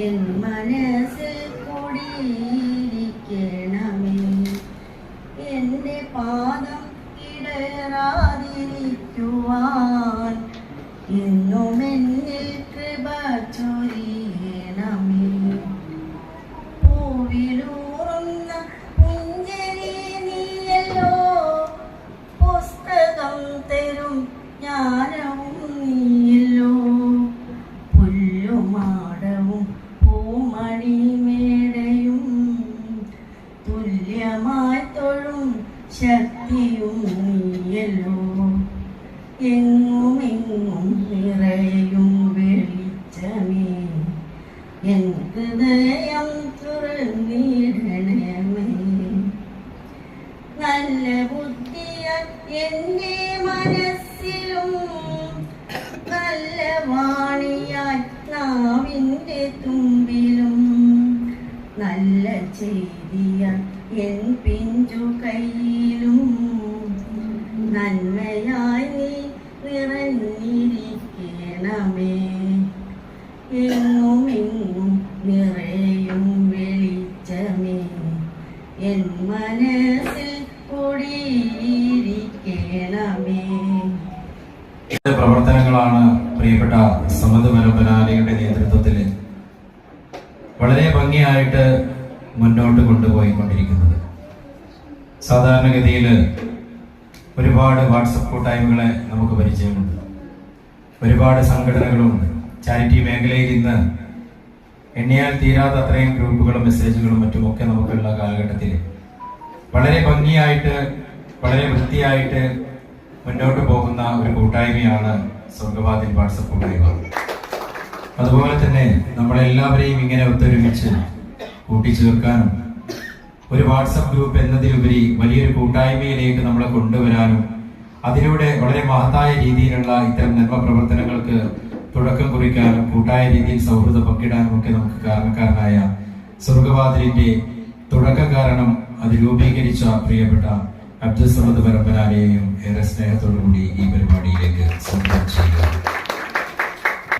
N മനസ്സിൽ പ്രവർത്തനങ്ങളാണ് പ്രിയപ്പെട്ട സമത് പരമ്പരാലയുടെ നേതൃത്വത്തിൽ വളരെ ഭംഗിയായിട്ട് മുന്നോട്ട് കൊണ്ടുപോയിക്കൊണ്ടിരിക്കുന്നത്. സാധാരണഗതിയിൽ ഒരുപാട് വാട്സപ്പ് കൂട്ടായ്മകളെ നമുക്ക് പരിചയമുണ്ട്. ഒരുപാട് സംഘടനകളുമുണ്ട്. ചാരിറ്റി മേഖലയിൽ ഇന്ന് എണ്ണിയാൽ തീരാത്ത അത്രയും ഗ്രൂപ്പുകളും മെസ്സേജുകളും മറ്റുമൊക്കെ നമുക്കുള്ള കാലഘട്ടത്തിൽ വളരെ ഭംഗിയായിട്ട് വളരെ വൃത്തിയായിട്ട് മുന്നോട്ട് പോകുന്ന ഒരു കൂട്ടായ്മയാണ് സ്വർഗവാദി വാട്സപ്പ് കൂട്ടായ്മ അതുപോലെ തന്നെ നമ്മളെല്ലാവരെയും ഇങ്ങനെ ഒത്തൊരുമിച്ച് കൂട്ടിച്ചേർക്കാനും ഒരു വാട്സപ്പ് ഗ്രൂപ്പ് എന്നതിലുപരി വലിയൊരു കൂട്ടായ്മയിലേക്ക് നമ്മളെ കൊണ്ടുവരാനും അതിലൂടെ വളരെ മഹത്തായ രീതിയിലുള്ള ഇത്തരം നന്മ പ്രവർത്തനങ്ങൾക്ക് തുടക്കം കുറിക്കാനും കൂട്ടായ രീതിയിൽ സൗഹൃദം പങ്കിടാനും ഒക്കെ നമുക്ക് കാരണക്കാരനായ സ്വർഗവാതിലിന്റെ തുടക്ക കാരണം അത് രൂപീകരിച്ച പ്രിയപ്പെട്ട അബ്ദുൽ സമദ് പരമ്പരാലയെയും ഏറെ സ്നേഹത്തോടുകൂടി ഈ പരിപാടിയിലേക്ക് സ്വാഗതം ചെയ്യുക.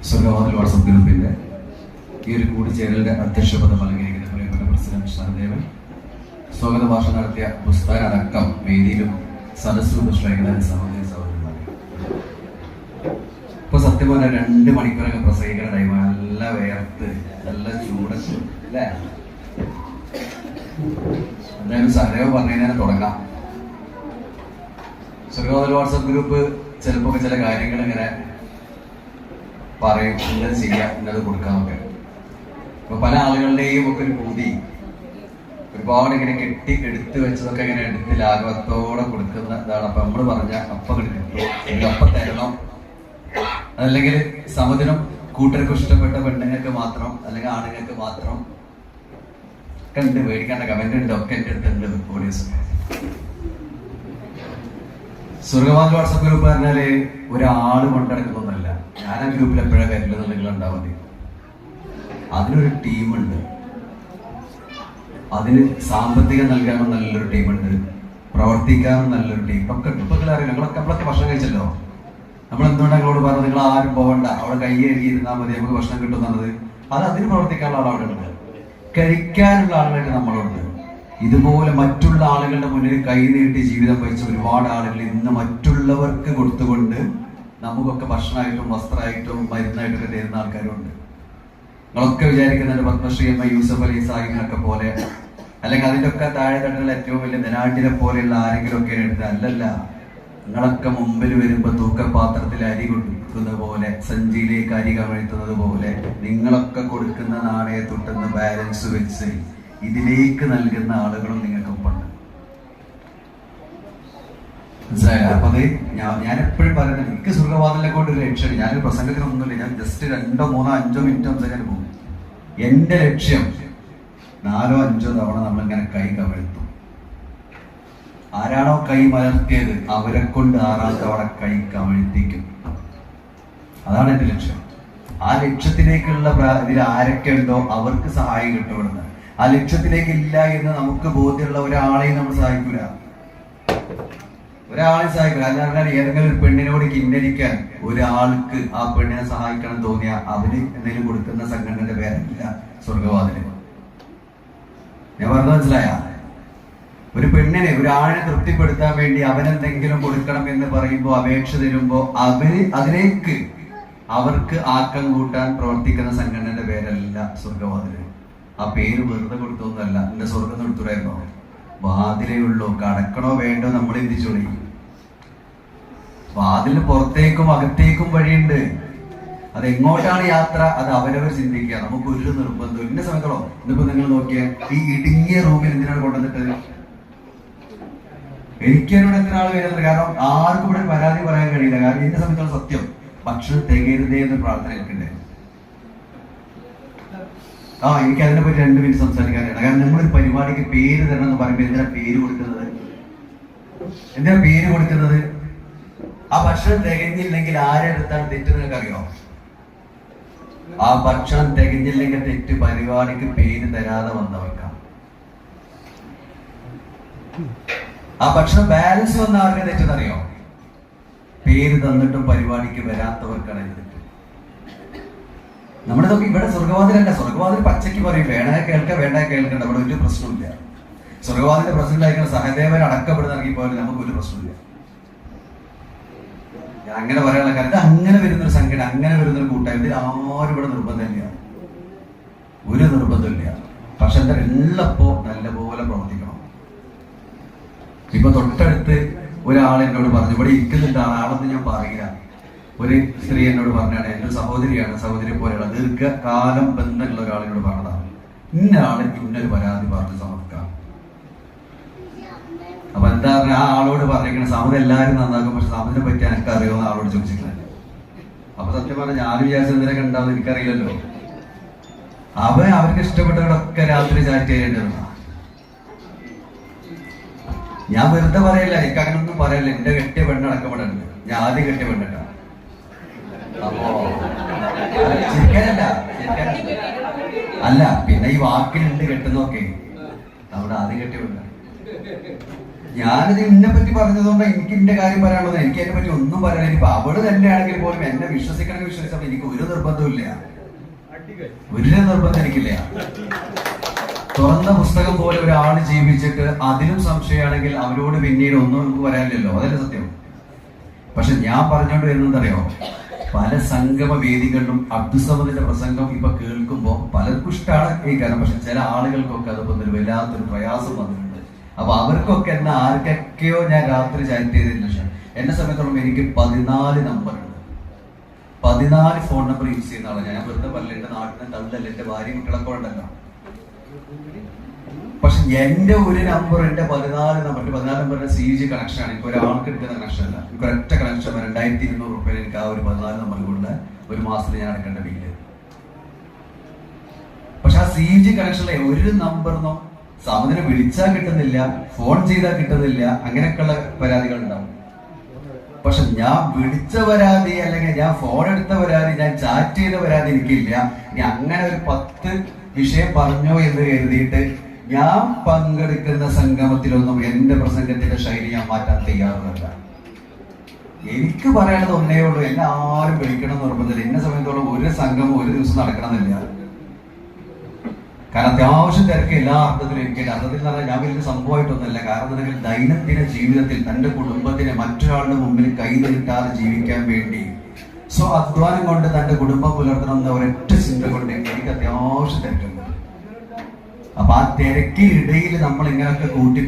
സ്വർഗവാതിൽ വാട്സപ്പ് ഗ്രൂപ്പിന്റെ ഈ ഒരു കൂടിച്ചേരലിന്റെ അധ്യക്ഷ പദം അലങ്കരിക്കുന്ന പ്രിയപ്പെട്ട പ്രസിഡന്റ് സഹദേവൻ സ്വാഗത ഭാഷ നടത്തിയ പുസ്തക അടക്കം വേദിയിലും സദസ്സും പുസ്തകങ്ങളുടെ സഹോദരി ഇപ്പൊ സത്യം പറഞ്ഞ രണ്ട് മണിക്കൂറൊക്കെ പ്രസംഗിക്കുന്ന ടൈം നല്ല വേർത്ത് നല്ല ചൂടത്ത് അല്ലേ? എന്തായാലും സഹദേവൻ പറഞ്ഞതിനെ തുടങ്ങാം. സ്വർഗവാതിൽ വാട്സപ്പ് ഗ്രൂപ്പ് ചിലപ്പോ ചില കാര്യങ്ങൾ ഇങ്ങനെ പറയും ഇന്നത് ചെയ്യാം ഇന്നത് കൊടുക്കാമൊക്കെ അപ്പൊ പല ആളുകളുടെയും ഒക്കെ ഒരു പൂതി. ഒരുപാട് ഇങ്ങനെ കെട്ടി എടുത്തു വെച്ചതൊക്കെ ഇങ്ങനെ എടുത്ത് ലാഘവത്തോടെ കൊടുക്കുന്ന ഇതാണ്. അപ്പൊ നമ്മൾ പറഞ്ഞ അപ്പ കിട്ടും. അപ്പ തരണം. അതല്ലെങ്കിൽ സമുദ്രം കൂട്ടർക്ക് ഇഷ്ടപ്പെട്ട പെണ്ണുങ്ങൾക്ക് മാത്രം അല്ലെങ്കിൽ ആണുങ്ങൾക്ക് മാത്രം ഒക്കെ ഉണ്ട്. കമന്റ് ഉണ്ട്. ഒക്കെ എന്റെ അടുത്തുണ്ട് ഓഡിയൻസ് സ്വർഗവാദ് വാട്സപ്പ് ഗ്രൂപ്പ് പറഞ്ഞാൽ ഒരാൾ കൊണ്ടിടക്കുന്നൊന്നല്ല ഞാൻ ആ ഗ്രൂപ്പിൽ എപ്പോഴാ കരുതുന്നത് നിങ്ങൾ ഉണ്ടാവാൻ അതിനൊരു ടീമുണ്ട്. അതിന് സാമ്പത്തികം നൽകാനും നല്ലൊരു ടീമുണ്ട്. പ്രവർത്തിക്കാനും നല്ലൊരു ടീം. ഒക്കെ ഇപ്പൊ അറിയാം. ഞങ്ങളൊക്കെ നമ്മളൊക്കെ ഭക്ഷണം കഴിച്ചല്ലോ. നമ്മൾ എന്തുകൊണ്ട് ഞങ്ങളോട് പറഞ്ഞത്? നിങ്ങൾ ആരും പോകണ്ട അവിടെ കൈ കഴുകി ഇരുന്നാൽ മതി. നമുക്ക് ഭക്ഷണം കിട്ടുന്നത് അത് അതിന് പ്രവർത്തിക്കാനുള്ള ആളുകളുണ്ട് കഴിക്കാനുള്ള ആളുകളൊക്കെ നമ്മളുണ്ട്. ഇതുപോലെ മറ്റുള്ള ആളുകളുടെ മുന്നിൽ കൈനീട്ടി ജീവിതം വഹിച്ച ഒരുപാട് ആളുകൾ ഇന്ന് മറ്റുള്ളവർക്ക് കൊടുത്തുകൊണ്ട് നമുക്കൊക്കെ ഭക്ഷണമായിട്ടും വസ്ത്രമായിട്ടും മരുന്നായിട്ടും ഒക്കെ തരുന്ന ആൾക്കാരുണ്ട്. നിങ്ങളൊക്കെ വിചാരിക്കുന്നുണ്ട് പത്മശ്രീ എം യൂസഫ് അലി സാഹിബിനൊക്കെ പോലെ അല്ലെങ്കിൽ അതിന്റെ ഒക്കെ താഴെ തട്ടുള്ള ഏറ്റവും വലിയ ധനാഢ്യരെ പോലെയുള്ള ആരെങ്കിലും ഒക്കെ എടുത്ത് അല്ലല്ല നിങ്ങളൊക്കെ മുമ്പിൽ വരുമ്പോ തൂക്കപാത്രത്തിൽ അരി കൊടുക്കുന്നത് പോലെ സഞ്ചിയിലേക്ക് അരി കമഴ്ത്തുന്നത് പോലെ നിങ്ങളൊക്കെ കൊടുക്കുന്ന നാണയത്തൊട്ടെന്ന് ബാലൻസ് വെച്ച് ഇതിലേക്ക് നൽകുന്ന ആളുകളും നിങ്ങൾക്കൊപ്പുണ്ട് മനസ്സിലായില്ല അപ്പൊ അത് ഞാൻ ഞാൻ എപ്പോഴും പറയുന്നത് എനിക്ക് സുഖവാദത്തിനെ കൊണ്ട് ഒരു ലക്ഷ്യം ഞാനൊരു പ്രസംഗത്തിനൊന്നുമില്ല ഞാൻ ജസ്റ്റ് രണ്ടോ മൂന്നോ അഞ്ചോ മിനിറ്റ് സംസാരിക്കാൻ പോകും. എന്റെ ലക്ഷ്യം നാലോ അഞ്ചോ തവണ നമ്മളിങ്ങനെ കൈ കവിഴ്ത്തും. ആരാണോ കൈ മലർത്തിയത് അവരെ കൊണ്ട് ആറാം തവണ കൈ കവിഴ്ത്തിക്കും. അതാണ് എന്റെ ലക്ഷ്യം. ആ ലക്ഷ്യത്തിലേക്കുള്ള ഇതിൽ ആരൊക്കെ ഉണ്ടോ അവർക്ക് സഹായം കിട്ടുമെന്ന്. ആ ലക്ഷ്യത്തിലേക്ക് ഇല്ല എന്ന് നമുക്ക് ബോധ്യമുള്ള ഒരാളെയും നമ്മൾ സഹായിക്കൂല. ഒരാളെ സഹായിക്കില്ല അല്ലാതെ ഏതെങ്കിലും ഒരു പെണ്ണിനോട് കിന്നരിക്കാൻ ഒരാൾക്ക് ആ പെണ്ണിനെ സഹായിക്കണം തോന്നിയ അവന് എന്തെങ്കിലും കൊടുക്കുന്ന സംഘടനയുടെ പേരല്ല സ്വർഗവാദന ഞാൻ പറഞ്ഞത് മനസ്സിലായ? ഒരു പെണ്ണിനെ ഒരു ആണിനെ തൃപ്തിപ്പെടുത്താൻ വേണ്ടി അവനെന്തെങ്കിലും കൊടുക്കണം എന്ന് പറയുമ്പോൾ അപേക്ഷ തരുമ്പോൾ അവന് അതിലേക്ക് അവർക്ക് ആക്കം കൂട്ടാൻ പ്രവർത്തിക്കുന്ന സംഘടനയുടെ പേരല്ല സ്വർഗവാതിൽ ആ പേര് വെറുതെ കൊടുത്തൊന്നുമല്ല എന്റെ സ്വർഗം എടുത്തുടായിരുന്നോ വാതിലേ ഉള്ളൂ കടക്കണോ വേണ്ടോ നമ്മൾ എന്തിച്ചോളി വാതിലിന് പുറത്തേക്കും അകത്തേക്കും വഴിയുണ്ട്. അത് എങ്ങോട്ടാണ് യാത്ര? അത് അവരവർ ചിന്തിക്കുക. നമുക്ക് ഒരു നിർബന്ധം ഇന്ന സമയത്തോളോ ഇന്നിപ്പോ നിങ്ങൾ നോക്കിയാൽ ഈ ഇടുങ്ങിയ റൂമിൽ എന്തിനാണ് കൊണ്ടുവന്നിട്ട്? എനിക്ക് ആൾ വരുന്നത് കാരണം ആർക്കും ഇവിടെ പരാതി പറയാൻ കഴിയില്ല. കാരണം ഇന്ന സമയത്തോളം സത്യം. ഭക്ഷണം തികയരുതേ എന്ന് പ്രാർത്ഥന എനിക്കുണ്ട് ആ എനിക്ക് അതിനെ പറ്റി രണ്ട് മിനിറ്റ് സംസാരിക്കാനാണ്. കാരണം നമ്മളൊരു പരിപാടിക്ക് പേര് തരണം എന്ന് പറയുമ്പോൾ എന്തിനാ പേര് കൊടുക്കുന്നത്? എന്തിനാ പേര് കൊടുക്കുന്നത്? ആ ഭക്ഷണം തികഞ്ഞില്ലെങ്കിൽ ആരെടുത്താണ് തെറ്റ് നിങ്ങൾക്ക് അറിയോ ആ ഭക്ഷണം തികഞ്ഞില്ലെങ്കിൽ തെറ്റ് പരിപാടിക്ക് പേര് തരാതെ വന്നവർക്കാണ്. ആ ഭക്ഷണം ബാലൻസ് വന്ന ആർക്ക് തെറ്റെന്നറിയോ? പേര് തന്നിട്ടും പരിപാടിക്ക് വരാത്തവർക്കാണ് ഇത്. നമ്മുടെ നോക്കി ഇവിടെ സ്വർഗവാതിലല്ല. സ്വർഗവാതിൽ പച്ചയ്ക്ക് പറയും വേണേ കേൾക്ക വേണ്ട കേൾക്കണ്ട ഇവിടെ ഒരു പ്രശ്നമില്ല സ്വർഗവാദിന്റെ പ്രസിഡന്റ് ആയിരിക്കുന്ന സഹദേവൻ അടക്കപ്പെടുന്ന ഇറങ്ങി പോയാലും നമുക്ക് ഒരു പ്രശ്നമില്ല ഞാൻ അങ്ങനെ പറയാനുള്ള കാര്യം അങ്ങനെ വരുന്നൊരു സംഘടന അങ്ങനെ വരുന്നൊരു കൂട്ടായ്മ. ആരും ഇവിടെ നിർബന്ധമില്ല ഒരു നിർബന്ധമില്ല പക്ഷെ എന്താ ഉള്ളപ്പോ നല്ലപോലെ പ്രവർത്തിക്കണം. ഇപ്പൊ തൊട്ടടുത്ത് ഒരാൾ എന്നോട് പറഞ്ഞു ഇവിടെ ഇരിക്കുന്നുണ്ട് ആളെന്ന് ഞാൻ പറയില്ല ഒരു സ്ത്രീ എന്നോട് പറഞ്ഞാണ് എന്റെ സഹോദരിയാണ് സഹോദരി പോലെയുള്ള ദീർഘകാലം ബന്ധമുള്ള ഒരാളിനോട് പറഞ്ഞതാണ് ഇന്ന ആൾ ഇന്നൊരു പരാതി പറഞ്ഞ് സമർക്കാം അപ്പൊ എന്താ പറഞ്ഞ ആ ആളോട് പറഞ്ഞിരിക്കണ സാമത് എല്ലാവരും നന്നാക്കും പക്ഷെ സാമതിനെ പറ്റി എനിക്ക് അറിയുമെന്ന് ആളോട് ചോദിച്ചിട്ടില്ല അപ്പൊ സത്യം പറഞ്ഞ ഞാൻ വിചാരിച്ച എന്തിനൊക്കെ ഉണ്ടാവും എനിക്കറിയില്ലല്ലോ. അവൻ അവർക്ക് ഇഷ്ടപ്പെട്ടവരൊക്കെ രാത്രി ചാറ്റ് ചെയ്യേണ്ടതാണ് ഞാൻ വെറുതെ പറയല്ല എനിക്ക് അങ്ങനൊന്നും പറയല്ല. എന്റെ കെട്ടിയ പെണ്ണടക്കപ്പെടുന്നുണ്ട് ഞാൻ ആദ്യം കെട്ടിയ പെണ്ണിട്ടാ അപ്പോ അല്ല, പിന്നെ ഈ വാക്കിലുണ്ട് കെട്ടുന്നൊക്കെ അവിടെ ആദ്യം കെട്ടിയുണ്ട് ഞാനിത് എന്നെ പറ്റി പറഞ്ഞതുകൊണ്ട് എനിക്ക് എന്റെ കാര്യം പറയാനുള്ളത് എനിക്ക് അതിനെ പറ്റി ഒന്നും പറയാനില്ല. ഇപ്പൊ അവൾ തന്നെയാണെങ്കിൽ പോലും എന്നെ വിശ്വസിക്കണമെങ്കിൽ വിശ്വസിച്ചാൽ എനിക്ക് ഒരു നിർബന്ധമില്ല ഒരു നിർബന്ധം എനിക്കില്ല. തുറന്ന പുസ്തകം പോലെ ഒരാൾ ജീവിച്ചിട്ട് അതിലും സംശയമാണെങ്കിൽ അവരോട് പിന്നീട് ഒന്നും പറയാനില്ലല്ലോ. അതല്ലേ സത്യം? പക്ഷെ ഞാൻ പറഞ്ഞോണ്ട് വരുന്നത് അറിയോ പല സംഗമ വേദികളിലും അബ്ദുസമദിന്റെ പ്രസംഗം ഇപ്പൊ കേൾക്കുമ്പോൾ പലർക്കും ഇഷ്ടമാണ് കേൾക്കാനും പക്ഷെ ചില ആളുകൾക്കൊക്കെ അത് ഒരു വല്ലാത്തൊരു പ്രയാസം വന്നിട്ടുണ്ട്. അപ്പൊ അവർക്കൊക്കെ എന്നെ ആർക്കൊക്കെയോ ഞാൻ രാത്രി ചാറ്റ് ചെയ്തതിന് ശേഷം എന്നെ സമയത്തോളം എനിക്ക് പതിനാല് നമ്പർ ഉണ്ട് പതിനാല് ഫോൺ നമ്പർ യൂസ് ചെയ്യുന്ന ആളാണ്. ഞാൻ വെറുതെ പറയില്ല എന്റെ നാട്ടിലെ തള്ളല്ല? എന്റെ ഭാര്യ കുട്ടികളൊക്കെ പക്ഷെ എന്റെ ഒരു നമ്പർ എന്റെ പതിനാല് നമ്പർ പതിനാല് നമ്പറിന്റെ സി ജി കണക്ഷൻ ആണ്. ഇപ്പൊ ഒരാൾക്ക് എടുക്കുന്ന കണക്ഷൻ അല്ല. ഇപ്പൊ ഒറ്റ കണക്ഷൻ രണ്ടായിരത്തി ഇരുന്നൂറ് റുപ്യ എനിക്ക് ആ ഒരു പതിനാല് നമ്പർ കൊണ്ട് ഒരു മാസത്തിൽ ഞാൻ അടക്കേണ്ട ബില്ല് പക്ഷെ ആ സി ജി കണക്ഷനിലെ ഒരു നമ്പറിനോ സാമൂഹ്യം വിളിച്ചാൽ കിട്ടുന്നില്ല ഫോൺ ചെയ്താൽ കിട്ടുന്നില്ല അങ്ങനെയൊക്കെയുള്ള പരാതികൾ ഉണ്ടാവും പക്ഷെ ഞാൻ വിളിച്ച പരാതി അല്ലെങ്കിൽ ഞാൻ ഫോൺ എടുത്ത പരാതി ഞാൻ ചാറ്റ് ചെയ്ത പരാതി എനിക്കില്ല. ഇനി അങ്ങനെ ഒരു പത്ത് വിഷയം പറഞ്ഞോ എന്ന് കരുതിയിട്ട് ഞാൻ പങ്കെടുക്കുന്ന സംഗമത്തിലൊന്നും എന്റെ പ്രസംഗത്തിന്റെ ശൈലി ഞാൻ മാറ്റാൻ തയ്യാറുമല്ല എനിക്ക് പറയാനുള്ളത് ഒന്നേ ഉള്ളൂ എന്നെ ആരും വിളിക്കണം എന്ന് നിർബന്ധമില്ല. എന്നെ സമയത്തോളം ഒരു സംഗമം ഒരു ദിവസം നടക്കണമെന്നില്ല. കാരണം അത്യാവശ്യം തിരക്ക് എല്ലാ അർത്ഥത്തിലും എനിക്ക്. അർത്ഥത്തിൽ എന്ന് പറഞ്ഞാൽ ഞാൻ വലിയ സംഭവമായിട്ടൊന്നുമല്ല. കാരണം എന്തെങ്കിൽ ദൈനംദിന ജീവിതത്തിൽ തന്റെ കുടുംബത്തിനെ മറ്റൊരാളുടെ മുമ്പിൽ കൈ നീട്ടാതെ ജീവിക്കാൻ വേണ്ടി. സോ അധ്വാനം കൊണ്ട് തന്റെ കുടുംബം പുലർത്തണം എന്ന ഒരൊറ്റ ചിന്ത കൊണ്ട് എനിക്ക് അത്യാവശ്യം തിരക്കുണ്ട്. അപ്പൊ ആ തിരക്കിനിടയിൽ നമ്മൾ ഇങ്ങനെയൊക്കെ കൂട്ടി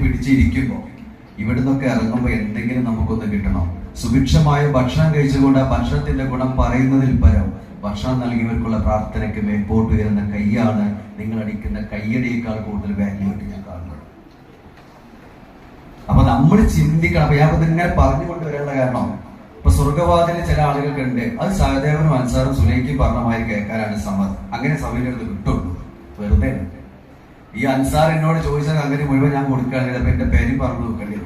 ഇവിടെ നിന്നൊക്കെ ഇറങ്ങുമ്പോൾ എന്തെങ്കിലും നമുക്കൊന്ന് കിട്ടണം. സുഭിക്ഷമായ ഭക്ഷണം കഴിച്ചുകൊണ്ട് ഭക്ഷണത്തിന്റെ ഗുണം പറയുന്നതിൽ പരം ഭക്ഷണം നൽകിയവർക്കുള്ള പ്രാർത്ഥനയ്ക്ക് മേൽപോട്ട് വരുന്ന കൈയാണ് നിങ്ങൾ അടിക്കുന്ന കയ്യടിയേക്കാൾ കൂടുതൽ വാല്യൂ ആയിട്ട് ഞാൻ കാണുന്നത്. അപ്പൊ നമ്മൾ ചിന്തിക്കണം. അപ്പൊ ഞാൻ ഇങ്ങനെ ഇതിങ്ങനെ പറഞ്ഞു കൊണ്ടുവരാനുള്ള കാരണം ഇപ്പൊ സ്വർഗവാദിന് ചില ആളുകൾക്കുണ്ട്. അത് സഹദേവനും അൻസാറും സുലൈക്കും പറഞ്ഞ കേൾക്കാനാണ് സമ്മതം. അങ്ങനെ സമയം കിട്ടുള്ളൂ. ഈ അൻസാർ എന്നോട് ചോദിച്ച അങ്ങനെ മുഴുവൻ ഞാൻ കൊടുക്കുകയാണെങ്കിൽ അപ്പൊ എന്റെ പേരും പറഞ്ഞു നോക്കേണ്ടി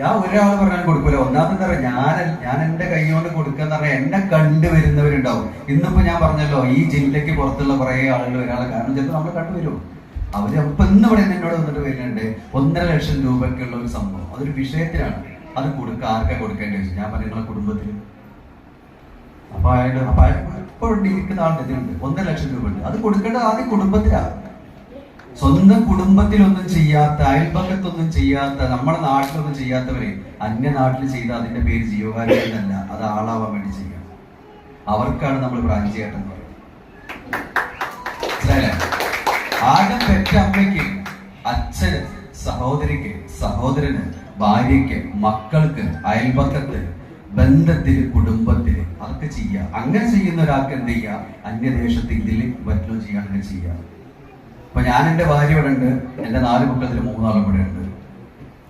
ഞാൻ ഒരാൾ പറഞ്ഞാൽ കൊടുക്കൂല. ഒന്നാമത്തെ പറയാം ഞാൻ ഞാൻ എന്റെ കൈ കൊണ്ട് കൊടുക്കാന്ന് പറഞ്ഞാൽ എന്നെ കണ്ടുവരുന്നവരുണ്ടാവും. ഇന്നിപ്പോ ഞാൻ പറഞ്ഞല്ലോ ഈ ജില്ലക്ക് പുറത്തുള്ള കുറെ ആളുകൾ ഒരാളെ കാരണം ചിലപ്പോൾ നമ്മൾ കണ്ടുവരും. അവർ അപ്പൊ ഇന്ന് ഇവിടെ എന്നോട് വന്നിട്ട് വരുന്നുണ്ട് ഒന്നര ലക്ഷം രൂപയ്ക്കുള്ള ഒരു സംഭവം. അതൊരു വിഷയത്തിലാണ്. അത് കൊടുക്കുക ആർക്കാ കൊടുക്കേണ്ടി വെച്ചു ഞാൻ പറഞ്ഞ നിങ്ങളെ കുടുംബത്തിൽ അപ്പൊ അയാളുടെ അപ്പൊ ഇപ്പോൾ ഇരിക്കുന്ന ആളുടെ ഇതിലുണ്ട്. ഒന്നര ലക്ഷം രൂപ ഉണ്ട്. അത് കൊടുക്കേണ്ടത് ആദ്യം കുടുംബത്തിലാണ് സ്വന്തം കുടുംബത്തിലൊന്നും ചെയ്യാത്ത അയൽപക്കത്തൊന്നും ചെയ്യാത്ത നമ്മുടെ നാട്ടിലൊന്നും ചെയ്യാത്തവരെ അന്യ നാട്ടിൽ ചെയ്ത അതിന്റെ പേര് ജീവകാരുണ്യം എന്നല്ല. അത് ആളാവാൻ വേണ്ടി ചെയ്യാം. അവർക്കാണ് നമ്മൾ ബ്രാഞ്ച് ചേട്ടൻ പറയുന്നത്. പെറ്റ അമ്മയ്ക്ക് അച്ഛന് സഹോദരിക്ക് സഹോദരന് ഭാര്യയ്ക്ക് മക്കൾക്ക് അയൽപക്കത്ത് ബന്ധത്തിൽ കുടുംബത്തിന് അതൊക്കെ ചെയ്യാം? അങ്ങനെ ചെയ്യുന്ന ഒരാൾക്ക് എന്ത് ചെയ്യാം? അന്യദേശത്ത് ഇതിൽ മറ്റും അങ്ങനെ ചെയ്യാം. അപ്പൊ ഞാൻ എന്റെ ഭാര്യ ഇവിടെ ഉണ്ട്. എന്റെ നാല് കുട്ടത്തിൽ മൂന്നാളും ഇവിടെ ഉണ്ട്.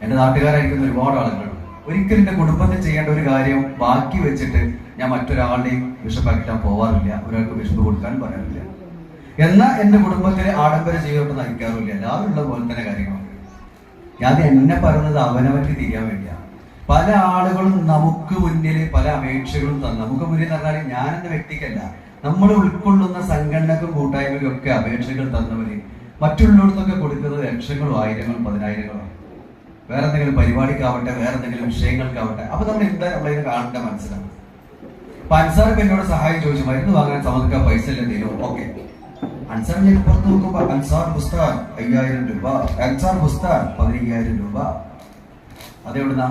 എന്റെ നാട്ടുകാരായിരിക്കുന്ന ഒരുപാട് ആളുകളുണ്ട്. ഒരിക്കലും എന്റെ കുടുംബത്തിൽ ചെയ്യേണ്ട ഒരു കാര്യം ബാക്കി വെച്ചിട്ട് ഞാൻ മറ്റൊരാളുടെയും വിഷപ്പാക്കിട്ടാൻ പോവാറില്ല. ഒരാൾക്ക് വിഷപ്പ് കൊടുക്കാൻ പറയാറില്ല. എന്നാൽ എന്റെ കുടുംബത്തിലെ ആഡംബര ജീവിതം നയിക്കാറില്ല എല്ലാവരും ഉള്ള പോലെ തന്നെ കാര്യങ്ങളുണ്ട് ഞാൻ എന്നെ പറയുന്നത് അവനവർക്ക് തിരിയാൻ വേണ്ടിയാണ് പല ആളുകളും നമുക്ക് മുന്നിൽ പല അപേക്ഷകളും തന്നു. നമുക്ക് മുന്നിൽ പറഞ്ഞാൽ ഞാൻ എന്ന വ്യക്തിക്കല്ല. നമ്മൾ ഉൾക്കൊള്ളുന്ന സംഘടനക്കും കൂട്ടായ്മയ്ക്കും ഒക്കെ അപേക്ഷകൾ തന്നവര് മറ്റുള്ളിടത്തൊക്കെ കൊടുക്കുന്നത് ലക്ഷങ്ങളും ആയിരങ്ങളും പതിനായിരങ്ങളും. വേറെ എന്തെങ്കിലും പരിപാടിക്കാവട്ടെ വേറെ എന്തെങ്കിലും വിഷയങ്ങൾക്കാവട്ടെ. അപ്പൊ നമ്മൾ എന്താ നമ്മളെ കാണേണ്ട മനസ്സിലാണ് അപ്പൊ അൻസാർ എന്നോട് സഹായം ചോദിച്ചു മരുന്ന് വാങ്ങാൻ സമർക്കാൻ പൈസ ഇല്ല എന്തെങ്കിലും ഓക്കെ. അൻസാർ ഞാൻ പുറത്ത് നോക്കുമ്പോ അൻസാർ പുസ്തകം അയ്യായിരം രൂപ അൻസാർ പുസ്തകം പതിനയ്യായിരം രൂപ. അതെവിടുന്നാ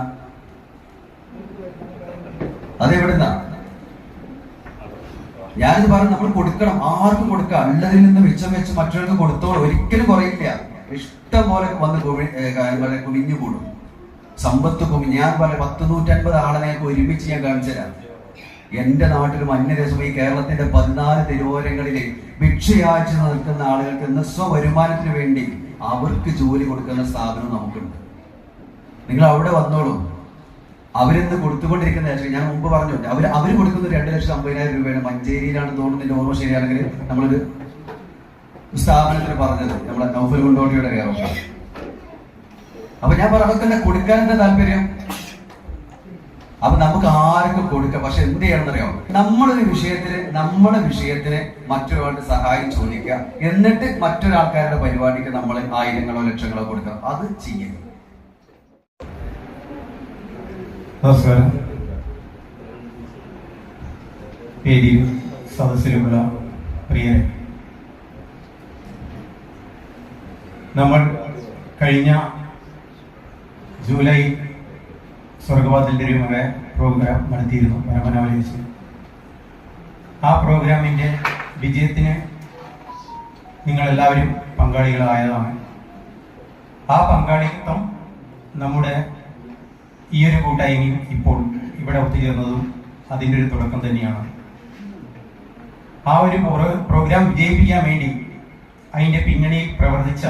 അതെവിടുന്നാ? ഞാനിത് പറഞ്ഞു നമ്മൾ കൊടുക്കണം ആർക്കും കൊടുക്കാം. ഉള്ളതിൽ നിന്ന് മിച്ചം വെച്ച് മറ്റൊരാൾക്ക് കൊടുത്തോളൂ ഒരിക്കലും കുറയില്ല. ഇഷ്ടം പോലെ വന്ന് കുഴി കുമിഞ്ഞു കൂടും. സമ്പത്ത് കുമി ഞാൻ പറയാം പത്ത് നൂറ്റൻപത് ആളെ ഞങ്ങൾക്ക് ഒരുമിച്ച് ഞാൻ കാണിച്ചു തരാം. എന്റെ നാട്ടിലും അന്യദേശം ഈ കേരളത്തിന്റെ പതിനാല് തിരുവോരങ്ങളിലെ ഭിക്ഷയാഴ്ച നിൽക്കുന്ന ആളുകൾക്ക് ഇന്ന് സ്വവരുമാനത്തിന് വേണ്ടി അവർക്ക് ജോലി കൊടുക്കുന്ന സ്ഥാപനം നമുക്കുണ്ട്. നിങ്ങൾ അവിടെ വന്നോളൂ. അവരിന്ന് കൊടുത്തുകൊണ്ടിരിക്കുന്ന ലക്ഷം ഞാൻ മുമ്പ് പറഞ്ഞു അവർ അവർ കൊടുക്കുന്നത് രണ്ട് ലക്ഷം അമ്പതിനായിരം രൂപയാണ്. മഞ്ചേരിയിലാണ് തോന്നുന്നതിന്റെ ഓർമ്മ ശരിയാണെങ്കിൽ നമ്മളൊരു സ്ഥാപനത്തിന് പറഞ്ഞത് നമ്മളെ നൗഫൽ കൊണ്ടോട്ടിയുടെ കേരളം. അപ്പൊ ഞാൻ പറഞ്ഞതൊക്കെ കൊടുക്കാൻ എന്താ താല്പര്യം? അപ്പൊ നമുക്ക് ആർക്കും കൊടുക്കാം? പക്ഷെ എന്ത് ചെയ്യണമെന്നറിയോ? നമ്മളൊരു വിഷയത്തിന് നമ്മുടെ വിഷയത്തിന് മറ്റൊരാളുടെ സഹായം ചോദിക്കുക. എന്നിട്ട് മറ്റൊരാൾക്കാരുടെ പരിപാടിക്ക് നമ്മൾ ആയിരങ്ങളോ ലക്ഷങ്ങളോ കൊടുക്കുക. അത് ചെയ്യരുത്. നമസ്കാരം. വേദിയിൽ സദസ്സിലുമുള്ള പ്രിയരെ. നമ്മൾ കഴിഞ്ഞ ജൂലൈ സ്വർഗവാതിൽ ഒരു പ്രോഗ്രാം നടത്തിയിരുന്നു പരമനാവലി വെച്ച് ആ പ്രോഗ്രാമിന്റെ വിജയത്തിന് നിങ്ങളെല്ലാവരും പങ്കാളികളായതാണ്. ആ പങ്കാളിത്തം നമ്മുടെ ഈ ഒരു കൂട്ടായ്മയും ഇപ്പോൾ ഇവിടെ ഒത്തുചേർന്നതും അതിന്റെ ഒരു തുടക്കം തന്നെയാണ്. ആ ഒരു പ്രോഗ്രാം വിജയിപ്പിക്കാൻ വേണ്ടി അതിന്റെ പിന്നണിയിൽ പ്രവർത്തിച്ച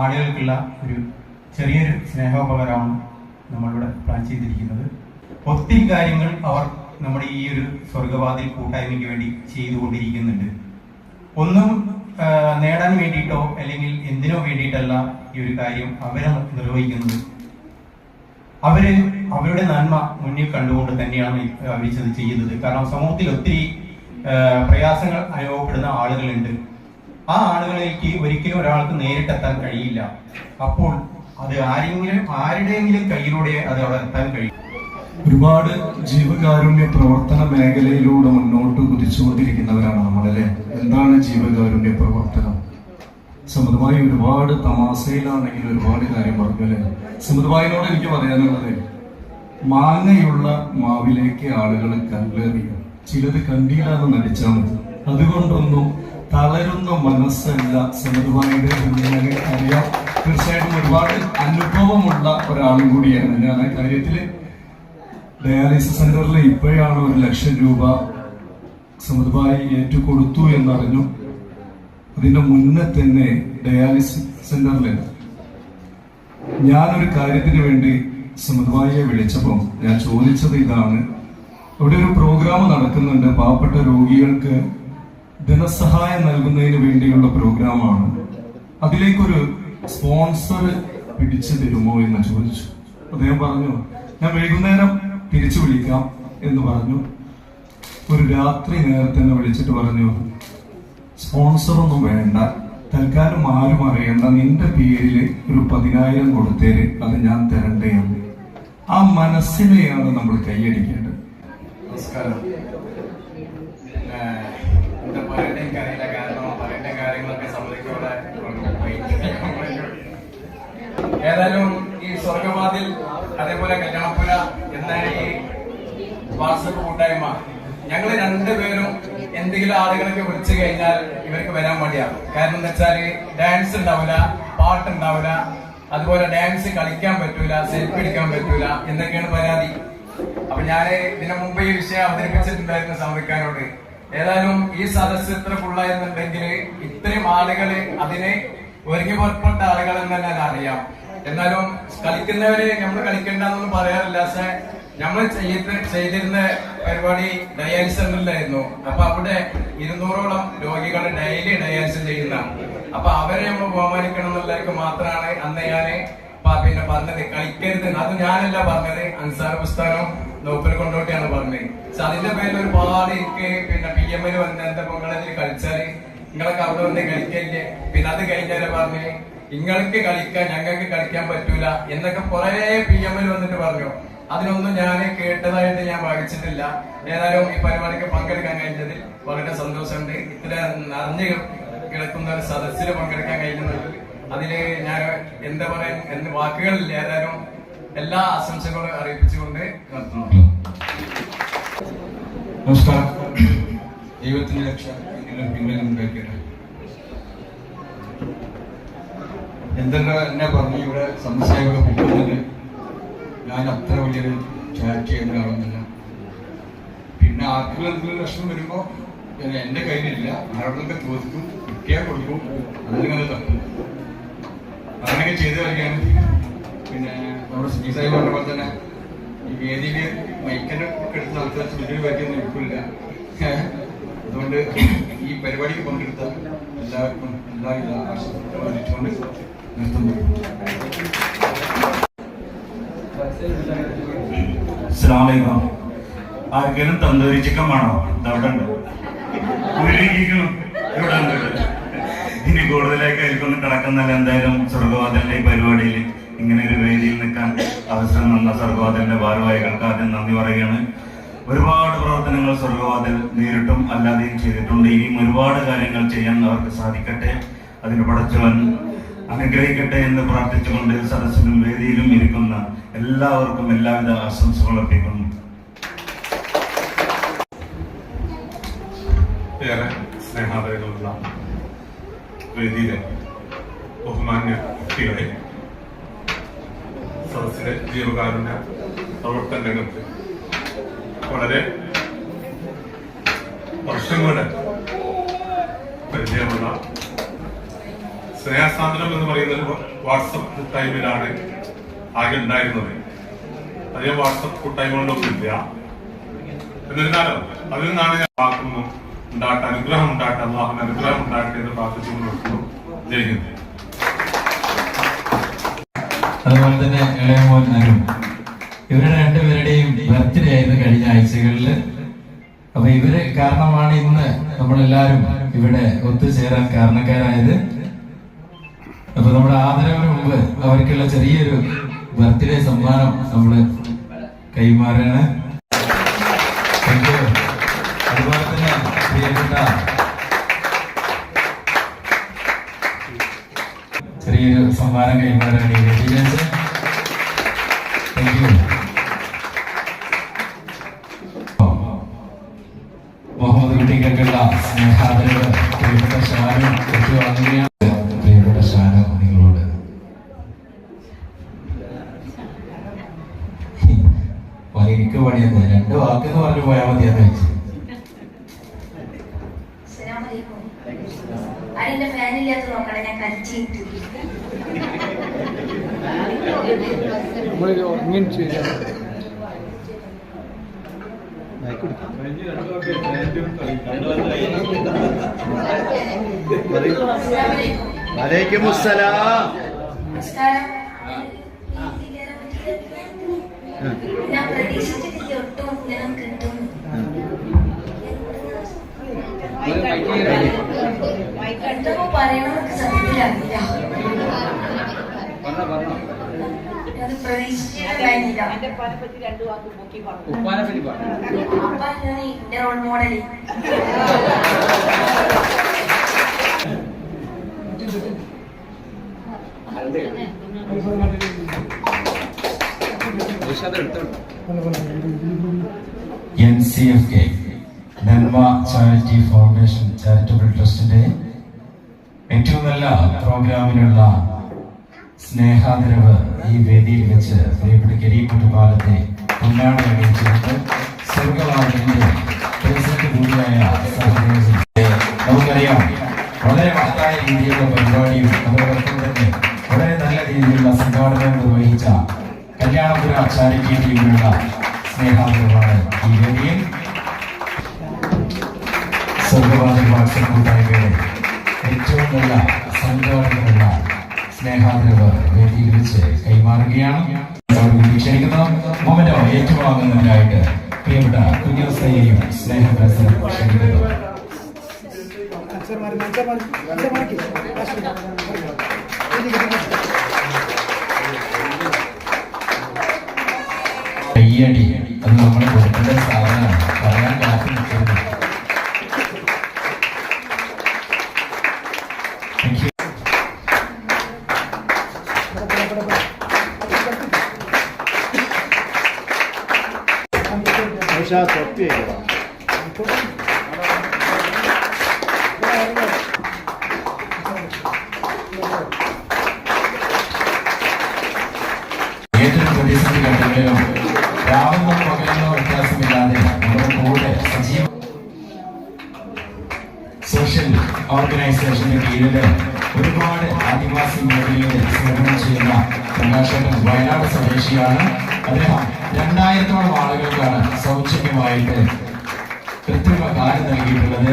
ആളുകൾക്കുള്ള ഒരു ചെറിയൊരു സ്നേഹോപകരമാണ് നമ്മളിവിടെ പ്ലാൻ ചെയ്തിരിക്കുന്നത്. ഒത്തിരി കാര്യങ്ങൾ അവർ നമ്മുടെ ഈ ഒരു സ്വർഗവാതിൽ കൂട്ടായ്മയ്ക്ക് വേണ്ടി ചെയ്തുകൊണ്ടിരിക്കുന്നുണ്ട്. ഒന്നും നേടാൻ വേണ്ടിയിട്ടോ അല്ലെങ്കിൽ എന്തിനോ വേണ്ടിയിട്ടല്ല ഈ ഒരു കാര്യം അവരെ നിർവഹിക്കുന്നത്. അവർ അവരുടെ നന്മ മുന്നിൽ കണ്ടുകൊണ്ട് തന്നെയാണ് അവരിച്ചത് ചെയ്യുന്നത്. കാരണം സമൂഹത്തിൽ ഒത്തിരി പ്രയാസങ്ങൾ അനുഭവപ്പെടുന്ന ആളുകളുണ്ട്. ആ ആളുകളിലേക്ക് ഒരിക്കലും ഒരാൾക്ക് നേരിട്ടെത്താൻ കഴിയില്ല. അപ്പോൾ അത് ആരെങ്കിലും ആരുടെയെങ്കിലും കയ്യിലൂടെ അത് അവിടെ എത്താൻ കഴിയും. ഒരുപാട് ജീവകാരുണ്യ പ്രവർത്തന മേഖലയിലൂടെ മുന്നോട്ട് കുതിച്ചുകൊണ്ടിരിക്കുന്നവരാണ് നമ്മളല്ലേ എന്താണ് ജീവകാരുണ്യ പ്രവർത്തനം സമുദമായി ഒരുപാട് തമാശയിലാണെങ്കിൽ ഒരുപാട് കാര്യം പറഞ്ഞല്ലേ സമുദായിനോട് എനിക്ക് പറയാനുള്ളത് മാങ്ങയുള്ള മാവിലേക്ക് ആളുകൾ കല്ലേറിയ. ചിലത് കണ്ടിയിലാണ് നടിച്ചാൽ മതി. അതുകൊണ്ടൊന്നും തളരുന്ന മനസ്സല്ല സമുദായിയുടെ അറിയാം. തീർച്ചയായിട്ടും ഒരുപാട് അനുഭവമുള്ള ഒരാളും കൂടിയാണ് ഞാൻ. ആ കാര്യത്തിൽ ഡയാലിസിസ് സെന്ററിൽ ഇപ്പോഴാണ് ഒരു ലക്ഷം രൂപ സമൃദ്ധമായി ഏറ്റുകൊടുത്തു എന്നറിഞ്ഞു. അതിന്റെ മുന്നേ തന്നെ ഡയാലിസിസ് സെന്ററിൽ ഞാനൊരു കാര്യത്തിന് വേണ്ടി സമൃദ്ധമായിയെ വിളിച്ചപ്പോൾ ഞാൻ ചോദിച്ചത് ഇതാണ്. അവിടെ ഒരു പ്രോഗ്രാം നടക്കുന്നുണ്ട്. പാവപ്പെട്ട രോഗികൾക്ക് ധനസഹായം നൽകുന്നതിന് വേണ്ടിയുള്ള പ്രോഗ്രാമാണ്. അതിലേക്കൊരു സ്പോൺസർ പിടിച്ചു തരുമോ എന്ന് ചോദിച്ചു. അദ്ദേഹം പറഞ്ഞു ഞാൻ വൈകുന്നേരം തിരിച്ചു വിളിക്കാം എന്ന് പറഞ്ഞു. ഒരു രാത്രി നേരത്തെ വിളിച്ചിട്ട് പറഞ്ഞു സ്പോൺസർ ഒന്നും വേണ്ട. തൽക്കാലം ആരും അറിയേണ്ട. നിന്റെ പേരിൽ ഒരു പതിനായിരം കൊടുത്തേര്. അത് ഞാൻ തരണ്ടേന്ന്. ആ മനസ്സിനെയാണ് നമ്മൾ കൈയടിക്കേണ്ടത്. നമസ്കാരം. ഏതായാലും ഈ സ്വർഗവാതിൽ അതേപോലെ കല്യാണപ്പുര എന്ന ഈ വാട്സപ്പ് കൂട്ടായ്മ ഞങ്ങൾ രണ്ടുപേരും എന്തെങ്കിലും ആളുകളൊക്കെ വിളിച്ചു കഴിഞ്ഞാൽ ഇവർക്ക് വരാൻ മടിയാണ്. കാരണം എന്താ വെച്ചാൽ ഡാൻസ് ഉണ്ടാവില്ല പാട്ട് ഉണ്ടാവില്ല അതുപോലെ ഡാൻസ് കളിക്കാൻ പറ്റൂല സെൽഫി എടുക്കാൻ പറ്റൂല എന്നൊക്കെയാണ് പരാതി. അപ്പൊ ഞാൻ ഇതിനു മുമ്പ് ഈ വിഷയം അവതരിപ്പിച്ചിട്ടുണ്ടായിരുന്നു സമർക്കാനോട് ഏതായാലും ഈ സദസ്സ് ഇത്ര ഫുള്ളായിരുന്നുണ്ടെങ്കിൽ ഇത്രയും ആളുകൾ അതിന് ഒരുങ്ങി പുറപ്പെട്ട ആളുകൾ എന്ന് തന്നെ അറിയാം. എന്നാലും കളിക്കുന്നവര് നമ്മൾ കളിക്കണ്ടെന്നൊന്നും പറയാറില്ല പക്ഷെ നമ്മൾ ചെയ്ത് ചെയ്തിരുന്ന പരിപാടി ഡയാലിസ് സെന്ററിലായിരുന്നു അപ്പൊ അവിടെ ഇരുന്നൂറോളം രോഗികൾ ഡെയിലി ഡയാലിസിസ് ചെയ്യുന്ന. അപ്പൊ അവരെ നമ്മൾ ബഹുമാനിക്കണം എന്നുള്ളവർക്ക് മാത്രമാണ് അന്ന് പ- പിന്നെ പറഞ്ഞത്. കളിക്കരുത്. അത് ഞാനല്ല പറഞ്ഞത്. അൻസാർ പുസ്തകം നോപ്പിൽ കൊണ്ടോട്ടിയാണ് പറഞ്ഞത്. പക്ഷെ അതിന്റെ പേരിൽ ഒരുപാട് എനിക്ക് പിന്നെ പി എം എൽ വന്ന എന്റെ നിങ്ങളതിൽ കളിച്ചാൽ നിങ്ങളൊക്കെ അവിടെ വന്ന് കളിക്കല്ലേ? പിന്നെ അത് കഴിഞ്ഞാലേ പറഞ്ഞ് നിങ്ങൾക്ക് കളിക്കാൻ ഞങ്ങൾക്ക് കളിക്കാൻ പറ്റൂല എന്നൊക്കെ കുറെ പി എം എൽ വന്നിട്ട് പറഞ്ഞു. അതിനൊന്നും ഞാൻ കേട്ടതായിട്ട് ഞാൻ വായിച്ചിട്ടില്ല. ഏതായാലും ഈ പരിപാടിക്ക് പങ്കെടുക്കാൻ കഴിഞ്ഞതിൽ വളരെ സന്തോഷമുണ്ട്. ഇത്ര നിറഞ്ഞു കിടക്കുന്ന ഒരു സദസ്സിൽ പങ്കെടുക്കാൻ കഴിഞ്ഞത് അതിൽ ഞാൻ എന്താ പറയാൻ എന്ത് വാക്കുകളിൽ ഏതായാലും എല്ലാ ആശംസകളും അറിയിപ്പിച്ചുകൊണ്ട് നിർത്തുന്നു. നമസ്കാരം. ദൈവത്തിന്റെ രക്ഷ എന്നിലും പിന്നിലും എന്നെ പറഞ്ഞു ഇവിടെ സംശയങ്ങളൊക്കെ ഞാൻ അത്ര വലിയൊരു ചാറ്റ് ചെയ്യുന്ന ഒരാളൊന്നുമില്ല. പിന്നെ ആർക്കും എന്തെങ്കിലും പ്രശ്നം വരുമ്പോൾ എന്റെ കയ്യിലില്ല. ആരോടൊക്കെ ചോദിക്കും കിട്ടിയാൽ കൊടുക്കും. അതിലിങ്ങനെ തപ്പും. അങ്ങനെയൊക്കെ ചെയ്തു വരികയാണ് പിന്നെ നമ്മുടെ സുജി സാഹിബ് പറഞ്ഞ പോലെ തന്നെ ഈ വേദിയിൽ മൈക്കിനെ എടുത്ത് ആൾക്കാർ വലിയൊരു പരിചയമൊന്നും എനിക്കില്ല. അതുകൊണ്ട് ഈ പരിപാടി പങ്കെടുത്ത എല്ലാവർക്കും എല്ലാവിധ ആശംസകളും നിർത്തുന്നു. അസ്സലാമലൈക്കും ആർക്കെങ്കിലും തന്തൂരി ചിക്കൻ വേണോ? ഇവിടെ ഇനി കൂടുതലായിട്ട് എനിക്കൊന്നും കിടക്കുന്നില്ല എന്തായാലും സ്വർഗവാദന്റെ ഈ പരിപാടിയിൽ ഇങ്ങനെ ഒരു വേദിയിൽ നിൽക്കാൻ അവസരം തന്ന സ്വർഗവാദന്റെ ഭാരവാഹികൾക്ക് ആദ്യം നന്ദി പറയുകയാണ്. ഒരുപാട് പ്രവർത്തനങ്ങൾ സ്വർഗവാദൽ നേരിട്ടും അല്ലാതെയും ചെയ്തിട്ടുണ്ട്. ഇനിയും ഒരുപാട് കാര്യങ്ങൾ ചെയ്യാൻ അവർക്ക് സാധിക്കട്ടെ. അതിന് പടച്ചവൻ അനുഗ്രഹിക്കട്ടെ എന്ന് പ്രാർത്ഥിച്ചുകൊണ്ട് സദസ്സിലും വേദിയിലും ഇരിക്കുന്ന എല്ലാവർക്കും എല്ലാവിധ ആശംസകളും അർപ്പിക്കുന്നു. ഏറെ സ്നേഹാദരങ്ങളുള്ള വേദിയിലെ ബഹുമാന്യ വ്യക്തികളെ സദസ്സിലെ ജീവകാരുണ്യ പ്രവർത്തന രംഗത്ത് വളരെ വർഷങ്ങളുടെ പരിചയമുള്ള സ്നേഹസാന്ത്വനം എന്ന് പറയുന്ന ഒരു വാട്സപ്പ് കൂട്ടായ്മയിലാണ് ആകെ ഉണ്ടായിരുന്നത്. അതേ വാട്സപ്പ് കൂട്ടായ്മകളൊന്നും ഇല്ല എന്നിരുന്നാലും അതിൽ നിന്നാണ് ഞാൻ വാക്കുന്നു ഉണ്ടാട്ടെ അനുഗ്രഹം ഉണ്ടാട്ടെ അള്ളാഹുവിന് അനുഗ്രഹം ഉണ്ടാട്ടെ എന്ന് പ്രാർത്ഥിച്ചുകൊണ്ട് നിർത്തുന്നു ജയിക്കുന്നു അതുപോലെ തന്നെ ഇളയമോൻ ഇവരുടെ രണ്ടുപേരുടെയും ബർത്ത്ഡേ ആയിരുന്നു കഴിഞ്ഞ ആഴ്ചകളിൽ അപ്പൊ ഇവർ കാരണമാണ് ഇന്ന് നമ്മളെല്ലാരും ഇവിടെ ഒത്തുചേരാൻ കാരണക്കാരായത്. അപ്പൊ നമ്മുടെ ആദരവിന് മുമ്പ് അവർക്കുള്ള ചെറിയൊരു ബർത്ത്ഡേ സമ്മാനം നമ്മൾ കൈമാറാണ്. അതുപോലെ തന്നെ പ്രിയപ്പെട്ട ചെറിയൊരു സമ്മാനം കൈമാറാണ് താങ്ക് യു മുഹമ്മദ് കുട്ടിക്കൊക്കെയുള്ള സ്നേഹാദരവ് പ്രിയപ്പെട്ട ഷാനും ഏറ്റുവാങ്ങുകയാണ് പ്രിയപ്പെട്ട എനിക്ക് പണിയെന്ന് രണ്ട് വാക്കെന്ന് പറഞ്ഞു പോയാൽ മതിയെന്ന് വെച്ചു. അതിന്റെ ഫാനില്ലാത്ത നോക്കണേ ഞാൻ കരിച്ചിട്ടു. വലൈക്കും അസ്സലാം നമസ്കാരം. മൈക്കെടുത്തപ്പോ എന്റെ N C F K Nanma charity foundation charitable ട്രസ്റ്റിന്റെ ഏറ്റവും നല്ല പ്രോഗ്രാമിനുള്ള സ്നേഹാദരവ് ഈ വേദിയിൽ വെച്ച് പ്രിയപ്പെട്ട കരീം കാലത്തെ പൊന്നാടി നമുക്കറിയാം വളരെ മഹത്തായ രീതിയിലുള്ള പരിപാടിയും അതോടൊപ്പം തന്നെ വളരെ നല്ല രീതിയിലുള്ള സംഘാടനം നിർവഹിച്ച കല്യാണപുര ചാരിറ്റി ടീമിനുള്ള സ്നേഹാദരവാണ് ഈ വേദിയിൽ. സ്വർഗവാദി വാട്സപ്പ് കൂട്ടായ്മയുടെ ഏറ്റവും നല്ല സംഘാടകരുള്ള സ്നേഹാദരവ് വേദിയിൽ വെച്ച് കൈമാറുകയാണ് ക്ഷണിക്കുന്നു മൊമെന്റോ ഏറ്റുവാങ്ങുന്നതിനായിട്ട് പ്രിയപ്പെട്ട കുഞ്ഞോസയെയും സ്നേഹപ്രസരം ക്ഷണിക്കുന്നു. കയ്യടി അത് നമ്മൾ കൊടുക്കേണ്ട സാധനമാണ്. പറയാൻ കാത്തു നിൽക്കരുത്. ഏതൊരു പ്രതിസന്ധി ഘട്ടങ്ങളിലും രാവെന്നോ പകലെന്നോ വ്യത്യാസമില്ലാതെ നമ്മുടെ കൂടെ സജീവ സോഷ്യൽ ഓർഗനൈസേഷന്റെ കീഴിൽ ഒരുപാട് ആദിവാസി മേഖലയിൽ സേവനം ചെയ്യുന്ന പ്രകാശകൻ വയനാട് സ്വദേശിയാണ് രണ്ടായിരത്തോളം ആളുകൾക്കാണ് സൗജന്യമായിട്ട് കൃത്രിമ കാലം നൽകിയിട്ടുള്ളത്.